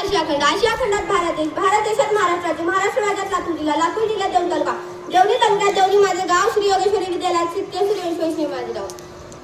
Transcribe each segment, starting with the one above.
आशियाखंड आशियाखंडात भारत देश भारत देशात महाराष्ट्राचे महाराष्ट्र राज्यात लातूर जिल्हा. लातूर जिल्ह्यात देऊन तालुका देवणी तालुक्यात देवणी माझे गाव श्री योगेश्वरी विद्यालयात शिकते योगेश्वरी माझे गाव.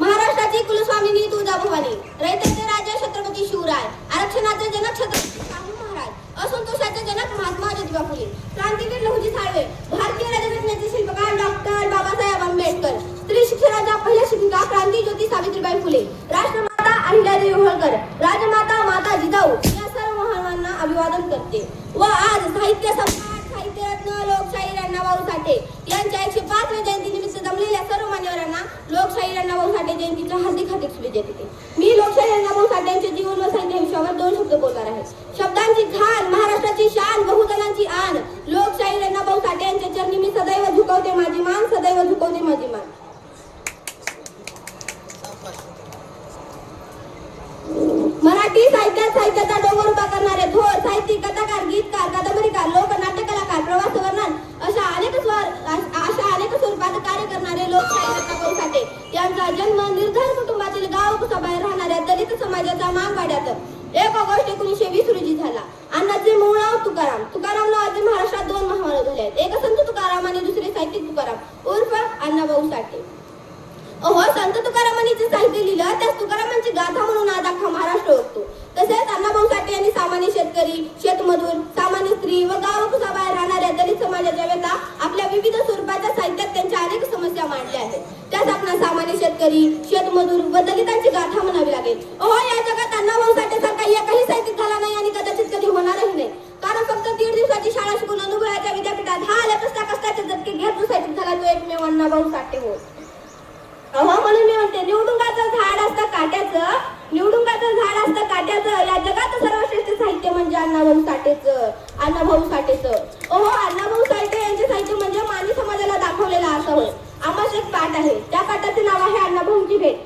महाराष्ट्राची कुलस्वामिनी तुळजाभवानी. रयतेचे राजा छत्रपती शिवराय. आरक्षणाचे जनक छत्रपती शाहू महाराज. असंतोषाचे जनक महात्मा ज्योतिबा फुले. क्रांतीवीर लहुजी साळवे. भारतीय राज्यघटनेचे शिल्पकार डॉक्टर बाबासाहेब आंबेडकर स्त्री शिक्षणाच्या पहिल्या शिक्षिका क्रांती ज्योती सावित्रीबाई फुले राष्ट्रमाता अहिल्यादेवी होळकर राजमाता माता जिजाऊ या सर्व महामानांना अभिवादन करते. व आज साहित्य सम्राट साहित्यरत्न लोकशाही अण्णाभाऊ साठे यांच्या एकशे पाचव्या जयंतीनिमित्त जमलेल्या सर्व मान्यवरांना लोकशाही अण्णाभाऊ साठे जयंतीच्या हार्दिक हार्दिक शुभेच्छा देते. मी लोकशाही अण्णाभाऊ साठे यांच्या जीवन व साहित्य विषयावर दोन शब्द बोलणार आहे. शब्दांची घाण महाराष्ट्राची शान बहुजना आण लोकशाही अण्णाभाऊ साठे यांच्या चरणी मी सदैव झुकवते माझी मान सदैव झुकवते माझी मान मराठी साहित्यात साहित्याचा डोंगर उभा करणारे थोर साहित्यिक कथाकार गीतकार कादंबरीकार लोक नाट्य कलाकार प्रवास वर्णन अशा अनेक स्वर अशा अनेक स्वरूपात कार्य करणारे लोकशाही रत्नाभाऊ साठे यांचा जन्म निर्धार कुटुंबातील गाव कुसाबाहेर राहणाऱ्या दलित समाजाच्या मागवाड्यात. एक ऑगस्ट एकोणीसशे वीस रोजी झाला. अण्णाचे मूळ नाव तुकाराम. तुकाराम नावाचे महाराष्ट्रात दोन महामानव झाले आहेत. एक संत तुकाराम आणि दुसरे साहित्यिक तुकाराम. उर्फ अण्णाभाऊ साठे अहो संत तुकारामांनी जे साहित्य लिहिलं त्यास तुकारामांची गाथा म्हणून आज अख्खा महाराष्ट्र ओळखतो तसेच अण्णाभाऊ साठे यांनी सामान्य शेतकरी शेतमजूर सामान्य स्त्री व गावकुसाबाहेर राहणाऱ्या दलित समाजाच्या व्यथा आपल्या विविध स्वरूपाच्या साहित्यात त्यांच्या अनेक समस्या मांडल्या आहेत. त्यात आपण सामान्य शेतकरी शेतमजूर व दलितांची गाथा म्हणावी लागेल. अहो या जगात अण्णाभाऊ साठे सारखा एकही साहित्यिक झाला नाही आणि कदाचित कधी होणारही नाही. कारण फक्त दीड दिवसाची शाळा शिकून अनुभवाच्या विद्यापीठात हा आल्या कष्टा कष्टाचे झटके घेत साहित्यिक झाला तो एकमेव अण्णाभाऊ साठे हो अहो म्हणून मी म्हणते निवडुंगाचं झाड असतं काट्याचं. निवडुंगाचं झाड असतं काट्याचं. या जगात सर्व साहित्य म्हणजे अण्णाभाऊ साठेचं अण्णाभाऊ साठेचं. ओहो अण्णाभाऊ साठे यांचे साहित्य म्हणजे मानवी समाजाला दाखवलेला असं होय. आम्हाला एक पाठ आहे. त्या पाठाचे नाव आहे अण्णाभाऊंची भेट.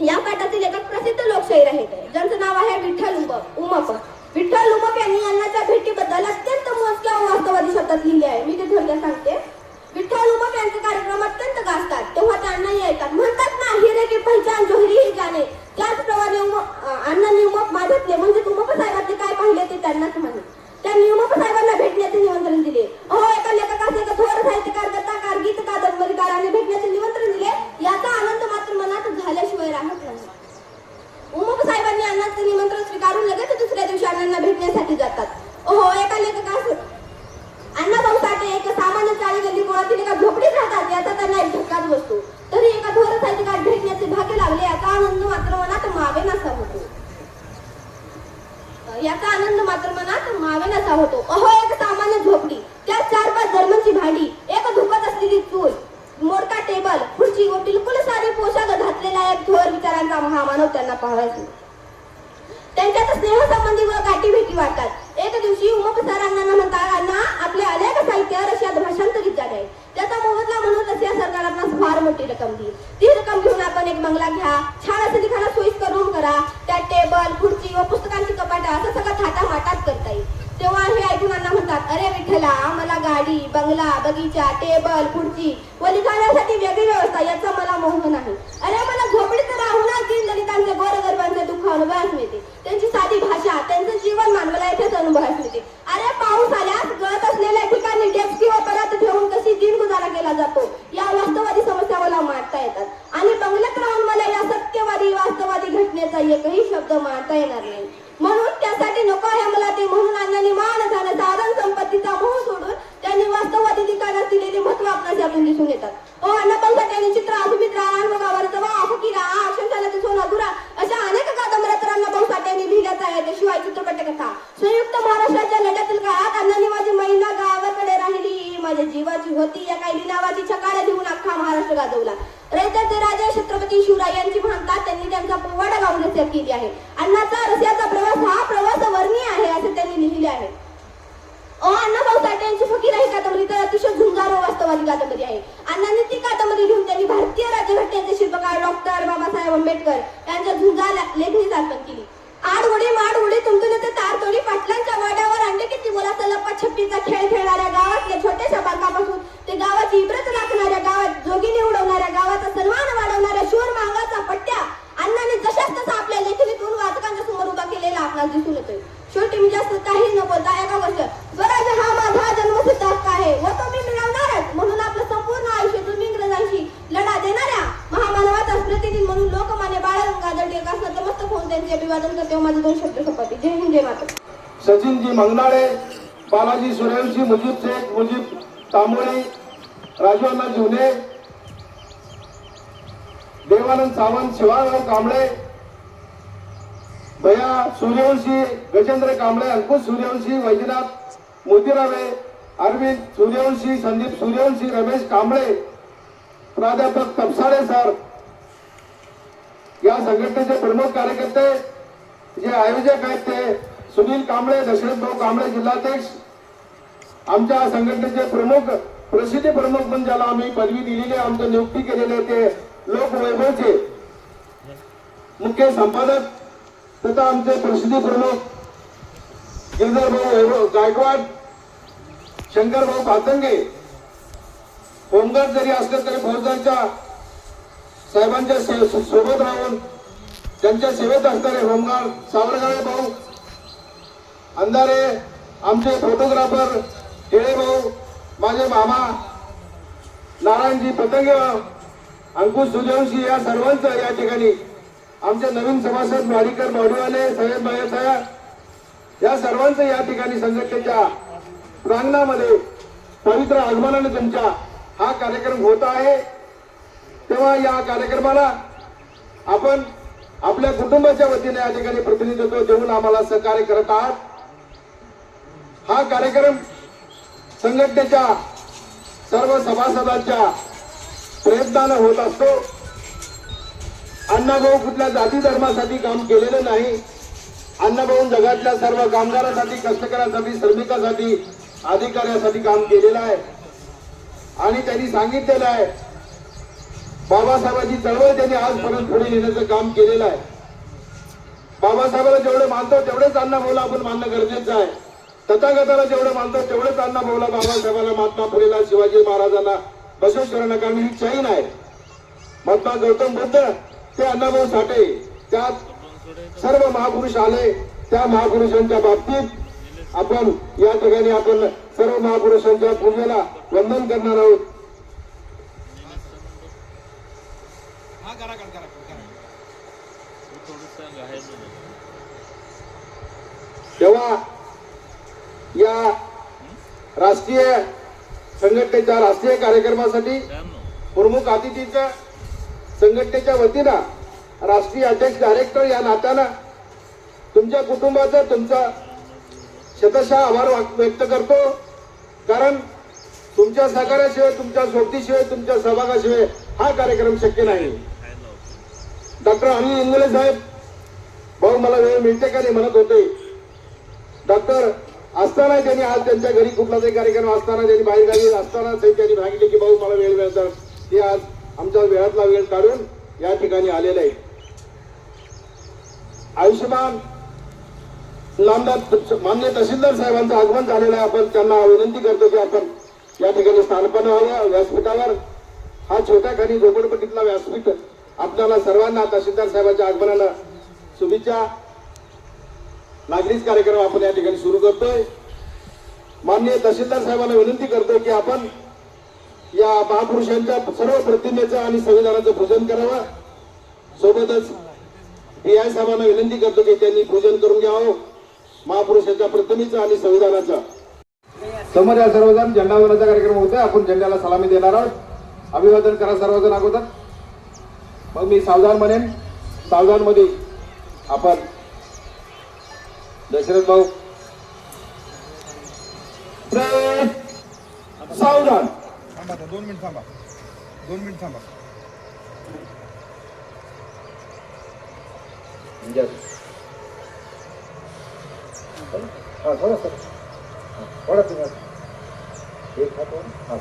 या पाठातील एक प्रसिद्ध लोकशाहीर आहेत. ज्यांचं नाव आहे विठ्ठल उमप उमप. विठ्ठल उमप यांनी अण्णाच्या भेटीबद्दल अत्यंत मोजक्या वास्तववादी शब्दात लिहिले आहे. मी ते थोडक्यात सांगते. विठ्ठल उमप यांचे कार्यक्रम अत्यंत गाजतात. तेव्हा ते येतात. म्हणतात ना हिरे की पहिचान जोहरी ही जाणे त्याचप्रमाणे उमप अं, अण्णांनी उमप मागितले. म्हणजे उमप साहेबांनी काय पाहिले ते त्यांनाच म्हणत त्यांनी उमप साहेबांना भेटण्याचे निमंत्रण दिले अहो एका लेखकास एका थोर साहित्यकार कथाकार गीत कादंबरीकाराने भेटण्याचे निमंत्रण दिले याचा आनंद मात्र मनात झाल्याशिवाय राहत नाही उमप साहेबांनी अण्णांचे निमंत्रण स्वीकारून लगेच दुसऱ्या दिवशी अण्णांना भेटण्यासाठी जातात ओहो एका लेखकास अण्णाभाऊ साठे एक सामान्य चाळी गल्ली मुळातील एका झोपडीत राहतात याचा त्यांना एक तरी एका थोर भेटण्याचे भाग्य लागले याचा आनंद मात्र मनात मावे नसा होतो. याचा आनंद मात्र मनात मावे नसा होतो. अहो एक सामान्य झोपडी त्यात चार पाच जर्मनची भांडी एक धुकत असलेली चूल मोडका टेबल खुर्ची व बिलकुल सारे पोशाख घातलेला एक थोर विचारांचा महामानव त्यांना पाहायचा. त्यांच्यात स्नेहसंबंधी व गाठी भेटी वाटतात. एक दिवशी उमप सरांना म्हणतात आपले अनेक साहित्य रशियात भाषांतरित झाले आहे त्याचा मोबदला म्हणून या सरकार फार मोठी रक्कम दिली. ती रक्कम घेऊन आपण एक बंगला घ्या. छान असं ठिकाणा सोयीस्कर रूम करा. त्यात टेबल खुर्ची व पुस्तकांची कपाटा असं सगळं थाटामाटात करता येईल. तेव्हा हे ऐकून अण्णा म्हणतात अरे विठ्ठला मला गाडी बंगला बगीचा टेबल खुर्ची व लिखाण्यासाठी वेगळी व्यवस्था याचा मला मोह नाही. अरे मला झोपडीत राहूनच तीन दलितांचे गोरगरबांचे अनुभवास मिळते. त्यांची साधी भाषा त्यांचं जीवन मानवाला इथेच अनुभवास मिळते. अरे पाऊस आल्यास गळत असलेल्या ठिकाणी डेस्की व परत ठेवून कशी दिन गुजारा केला जातो? या वास्तववादी समस्या मला मांडता येतात. आणि बंगल्यात राहून मला या सत्यवादी वास्तववादी घटनेचा एकही शब्द मांडता येणार नाही. म्हणून त्यासाठी नको आहे मला ते म्हणून अण्णांनी मान झालं. साधन संपत्तीचा मोह सोडून त्यांनी वास्तववादी ठिकाणात दिलेले महत्त्व आपल्याला यातून दिसून येतात. ओ अण्णा पण त्यांनी चित्र सुमित्रा अनुभवावर जवा फकीरा अक्षरशाला सोना दुरा अशा अनेक कादंबऱ्या तर अण्णा भाऊ साठ्यांनी लिहिल्याच आहेत शिवाय चित्रपट कथा संयुक्त महाराष्ट्राच्या लढ्यातील काळात अण्णांनी माझी महिला गावाकडे राहिली. माझ्या जीवाची होती या काही नावाची छकाड्या देऊन अख्खा महाराष्ट्र गाजवला. रयतेचे राजे छत्रपती शिवराय यांची म्हणतात त्यांनी त्यांचा पोवाडा गाऊन रस्त्यात केली आहे. अण्णाचा रस्त्याचा प्रवास हा प्रवास वर्णीय आहे असे त्यांनी लिहिले आहे. अ अण्णाभाऊ साठे यांची फकीर आहे कादंबरी तर अतिशय झुंजार वास्तवादी कादंबरी आहे. अण्णांनी ती कादंबरी लिहून त्यांनी भारतीय राज्यघटनेचे शिल्पकार डॉक्टर बाबासाहेब आंबेडकर यांच्या झुंजार लेखणी अर्पण केली. आड उडी माड उडी तुमतून ते तार तोडी पाटलांच्या वाड्यावर आणले किती बोलाचा लप्पा खेळ खेळणाऱ्या गावातल्या छोट्याशा बांधापासून ते गावाची इब्रत राखणाऱ्या गावात जोगीने उडवणाऱ्या गावाचा सन्मान वाढवणाऱ्या शूर मांगाचा पट्ट्या अण्णाने जशाच तसा आपल्या लेखनीतून वाचकांच्या समोर उभा केलेला जास्त काही न बोलता एका गोष्ट स्वराज हा माझा जन्मसिद्ध हक्क आहे. व तो मी मिळवणारच नतमस्तक त्यांचे अभिवादन करते माझे दोन शब्द संपत्ती जय हिंद जय माता सचिनजी मंगनाळे बालाजी सूर्यवंशी मुजीब शेख मुजीब तांबोळी राजूअण्णा जुने देवानंद सावंत शिवाराव कांबळे भया सूर्यवंशी गजेंद्र कांबळे अंकुश सूर्यवंशी वैजनाथ मोतीरावे अरविंद सूर्यवंशी संदीप सूर्यवंशी रमेश कांबळे प्राध्यापक तपसाळे सर या संघटनेचे प्रमुख कार्यकर्ते जे आयोजक आहेत ते सुनील कांबळे दशरथ भाऊ कांबळे जिल्हाध्यक्ष. आमच्या संघटनेचे प्रमुख प्रसिद्धी प्रमुख म्हणून ज्याला आम्ही पदवी दिलेली आहे, आमच्या नियुक्ती केलेली आहे ते लोकवैभवचे मुख्य संपादक तथा आमचे प्रसिद्धी प्रमुख गिरधर भाऊ वैभव गायकवाड शंकर भाऊ पातंगे होमगार्ड जरी असले तरी फौजदारच्या साहेबांच्या सोबत राहून त्यांच्या सेवेत असणारे होमगार्ड सावरगाळे भाऊ अंधारे आमचे फोटोग्राफर केळे भाऊ माझे मामा नारायणजी पतंगे अंकुश सूर्यवंशी या सर्वांचं या ठिकाणी आमचे नवीन सभासद माडीकर माडीवाले साहेब भायसाहेब या सर्वांचं या ठिकाणी संघटनेच्या प्रांगणामध्ये पवित्र आगमनाने तुमच्या हा कार्यक्रम होत आहे. तेव्हा या कार्यक्रमाला आपण आपल्या कुटुंबाच्या वतीने या ठिकाणी प्रतिनिधित्व देऊन आम्हाला सहकार्य करत आहात. हा कार्यक्रम संघटनेच्या सर्व सभासदांच्या प्रयत्नानं होत असतो. अण्णाभाऊ कुठल्या जाती धर्मासाठी काम केलेलं नाही. अण्णाभाऊ जगातल्या सर्व कामगारांसाठी कष्टकऱ्यांसाठी श्रमिकासाठी अधिकाऱ्यासाठी काम केलेलं आहे. आणि त्यांनी सांगितलेलं आहे बाबासाहेबांची चळवळ त्यांनी आजपर्यंत पुढे नेण्याचं काम केलेलं आहे. बाबासाहेबाला जेवढं मानतो तेवढेच अण्णा भाऊला आपण मानणं गरजेचं आहे. तथागताला जेवढं मानतो तेवढेच अण्णाभाऊला बाबासाहेबाला महात्मा फुलेला शिवाजी महाराजांना बसवेश्वरांना कारण ही चैन आहे. महात्मा गौतम बुद्ध ते अण्णाभाऊ साठे त्यात सर्व महापुरुष आले. त्या महापुरुषांच्या बाबतीत आपण या ठिकाणी आपण सर्व महापुरुषांच्या पूजेला वंदन करणार आहोत हा करा करा तेव्हा या राष्ट्रीय संघटनेच्या राष्ट्रीय कार्यक्रमासाठी प्रमुख अतिथीचं संघटनेच्या वतीनं राष्ट्रीय अध्यक्ष डायरेक्टर या नात्यानं तुमच्या कुटुंबाचं तुमचा शतशः आभार व्यक्त करतो. कारण तुमच्या सहकार्याशिवाय तुमच्या सोबतीशिवाय तुमच्या सहभागाशिवाय हा कार्यक्रम शक्य नाही. डॉक्टर अनिल इंगळे साहेब भाऊ मला वेळ मिळते का नाही म्हणत होते. डॉक्टर असताना त्यांनी आज त्यांच्या घरी कुठला तरी कार्यक्रम असताना त्यांनी बाहेर गावी असताना साहेब त्यांनी सांगितले की भाऊ मला वेळ मिळतात ते आज आमच्या वेळातला वेळ काढून या ठिकाणी आलेला आहे आयुष्यमान नामदार मान्य तहसीलदार साहेबांचं आगमन झालेलं आहे. आपण त्यांना विनंती करतो की आपण या ठिकाणी स्थानपन्न व्हावं. व्यासपीठावर हा छोट्या खाली झोपडपट्टीतला व्यासपीठ आपल्याला सर्वांना तहसीलदार साहेबांच्या आगमनानं शुभेच्छा. नागरिक कार्यक्रम आपण या ठिकाणी सुरू करतोय. माननीय तहसीलदार साहेबांना विनंती करतोय की आपण या महापुरुषांच्या सर्व प्रतिमेचं आणि संविधानाचं पूजन करावं. सोबतच पी आय साहेबांना विनंती करतो की त्यांनी पूजन करून घ्यावं. महापुरुषांच्या प्रतिमेचं आणि संविधानाचं. समोर या सर्वजण झेंडावनाचा कार्यक्रम होतोय. आपण झेंड्याला सलामी देणार आहोत. अभिवादन करा सर्वजण अगोदर. मग मी सावधान म्हणेन सावधानमध्ये आपण दशरथ भाऊ सावधान थांबा दोन मिनिट थांबा दोन मिनिट थांबा हा, थोडं सर. थोडं. एक हात. हा.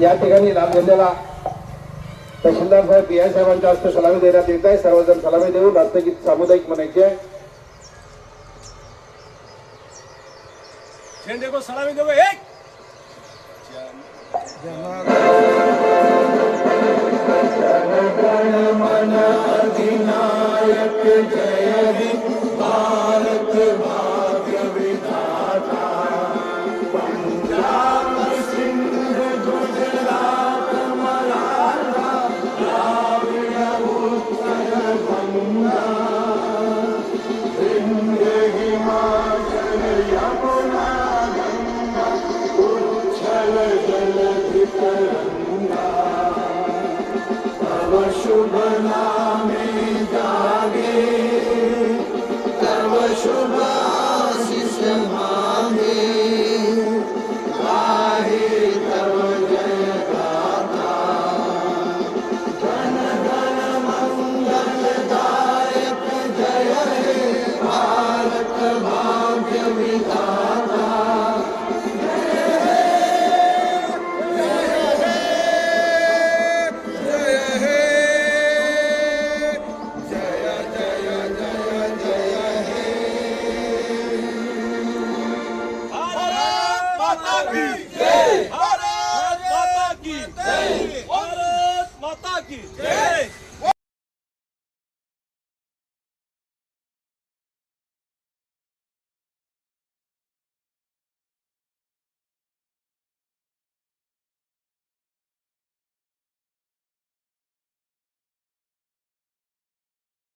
या ठिकाणी लाभ झेंड्याला तहसीलदार साहेब पी आय साहेबांच्या हस्ते सलामी देण्यात येत आहे. सर्वजण सलामी देऊन राष्ट्रगीत सामुदायिक म्हणायचे आहे. झेंडे को सलामी देवो एक. भारत शुभ